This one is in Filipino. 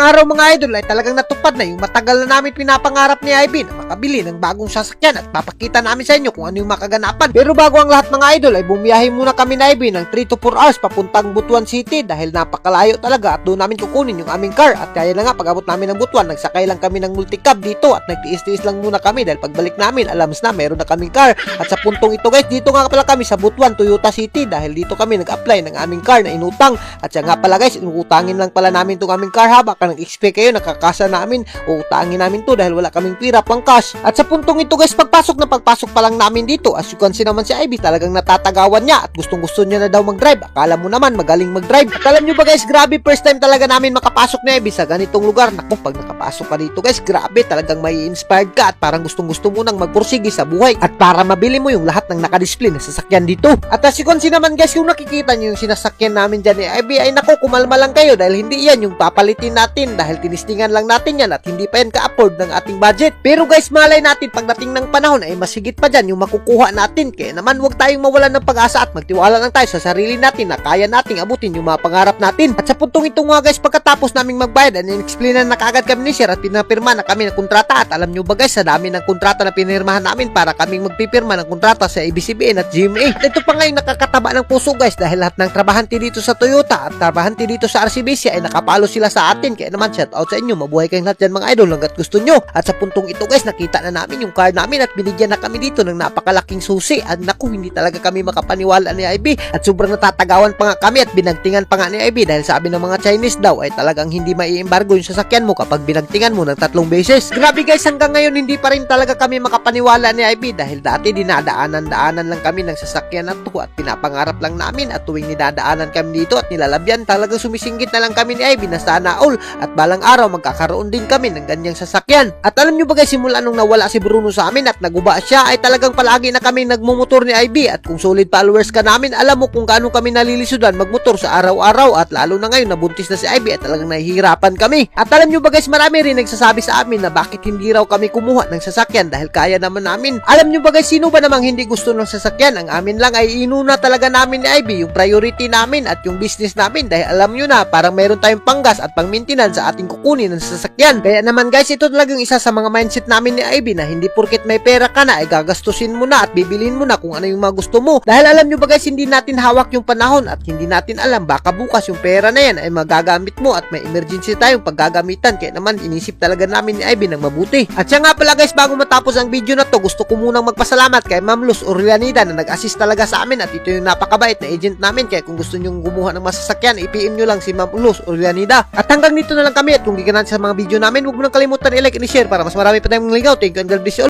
araw mga idol ay talagang natupad na yung matagal na namin pinapangarap ni Ivy na makabili ng bagong sasakyan at papakita namin sa inyo kung ano yung makaganapan. Pero bago ang lahat mga idol ay bumiyahe muna kami ni Ivy ng 3 to 4 hours papuntang Butuan City dahil napakalayo talaga at doon namin kukunin yung aming car. At kaya na nga pag-abot namin ng Butuan nagsakay lang kami ng multicab dito at nagtiis-tiis lang muna kami dahil pagbalik namin alams na meron na kaming car. At sa puntong ito guys dito nga pala kami sa Butuan Toyota City dahil dito kami nag-apply ng aming car na inutang. At siya nga pala guys inutangin lang pala namin itong aming car ha nag-expect kayo nakakasa namin. Utangin namin to dahil wala kaming pira pang cash. At sa puntong ito guys pagpasok na pagpasok pa lang namin dito. As you can see naman si Ivy talagang natatagawan niya. At gustong gusto niya na daw mag-drive. Akala mo naman magaling mag-drive. At alam nyo ba guys grabe first time talaga namin makapasok ni Ivy sa ganitong lugar. Naku pag nakapasok ka dito guys grabe talagang may inspired ka. At parang gustong gusto mo nang magpursige sa buhay. At para mabili mo yung lahat ng nakadisplay na sasakyan dito. At as you can see naman guys yung nakikita nyo yung sinasakyan namin dyan ni Ivy ay naku kumalma lang kayo dahil hindi yan yung papalitin natin dahil tinistingan lang natin yan at hindi pa yan ka-afford ng ating budget. Pero guys, malay natin pagdating ng panahon ay masigit pa dyan yung makukuha natin. Kaya naman huwag tayong mawalan ng pag-asa at magtiwala lang tayo sa sarili natin na kaya nating abutin yung mga pangarap natin. At sa puntong ito nga guys, pagkatapos naming magbayad, and explain na kagad kami ni Sir at pinapirma na kami ng kontrata. At alam nyo ba guys, sa dami ng kontrata na pinirmahan namin para kaming magpipirma ng kontrata sa ABCBN at GMA. At ito pa ngayon nakakataba ng puso guys dahil lahat ng trabahante dito sa Toyota at trabahante dito sa RCBC ay nakapalo sila sa atin. Kaya naman shout out sa inyo. Mabuhay kayong lahat dyan mga idol hanggat gusto nyo. At sa puntong ito guys, nakita na namin yung car namin at binigyan na kami dito ng napakalaking susi. At naku, hindi talaga kami makapaniwala ni IB. At sobrang natatagawan pa nga kami at binagtingan pa nga ni IB dahil sabi ng mga Chinese daw ay talagang hindi mai-embargo yung sasakyan mo kapag binagtingan mo ng tatlong beses. Grabe guys, hanggang ngayon hindi pa rin talaga kami makapaniwala ni IB dahil dati dinadaanan-daanan lang kami ng sasakyan na to at pinapangarap lang namin at tuwing nidadaanan kami dito at nilalabyan talagang sumisingit na lang kami ni Ivy na sana all at balang araw magkakaroon din kami ng ganyang sasakyan. At alam nyo ba guys, simula nung nawala si Bruno sa amin at naguba siya ay talagang palagi na kami nagmumotor ni Ivy at kung solid followers ka namin, alam mo kung gaano kami nalilisudan magmotor sa araw-araw at lalo na ngayon nabuntis na si Ivy at talagang nahihirapan kami. At alam nyo ba guys, marami rin nagsasabi sa amin na bakit hindi raw kami kumuha ng sasakyan dahil kaya naman namin. Alam nyo ba guys, sino ba namang hindi gusto ng sasakyan? Ang amin lang ay inuna talaga namin ni Ivy yung priority namin at yung business namin dahil alam nyo na parang meron tayong panggas at pang maintenance sa ating kukunin ng sasakyan. Kaya naman guys, ito talagang isa sa mga mindset namin ni Ivy na hindi porket may pera ka na ay gagastusin mo na at bibilin mo na kung ano yung mga gusto mo. Dahil alam nyo ba guys, hindi natin hawak yung panahon at hindi natin alam baka bukas yung pera na yan ay magagamit mo at may emergency tayong paggagamitan. Kaya naman inisip talaga namin ni Ivy ng mabuti. At siya nga pala guys, bago matapos ang video na to, gusto ko munang magpasalamat kay Ma'am Luz Orleanida na nag-assist talaga sa amin at ito yung napakabait na agent namin. Kaya kung gusto nyo gumawa ng masasakyan, i-PM nyo lang si Ma'am Luz Orleanida. At hanggang dito na lang kami at kung na sa mga video namin, huwag mo nang kalimutan i-like and i-share para mas marami pa tayong ligaw. Thank you and God bless you.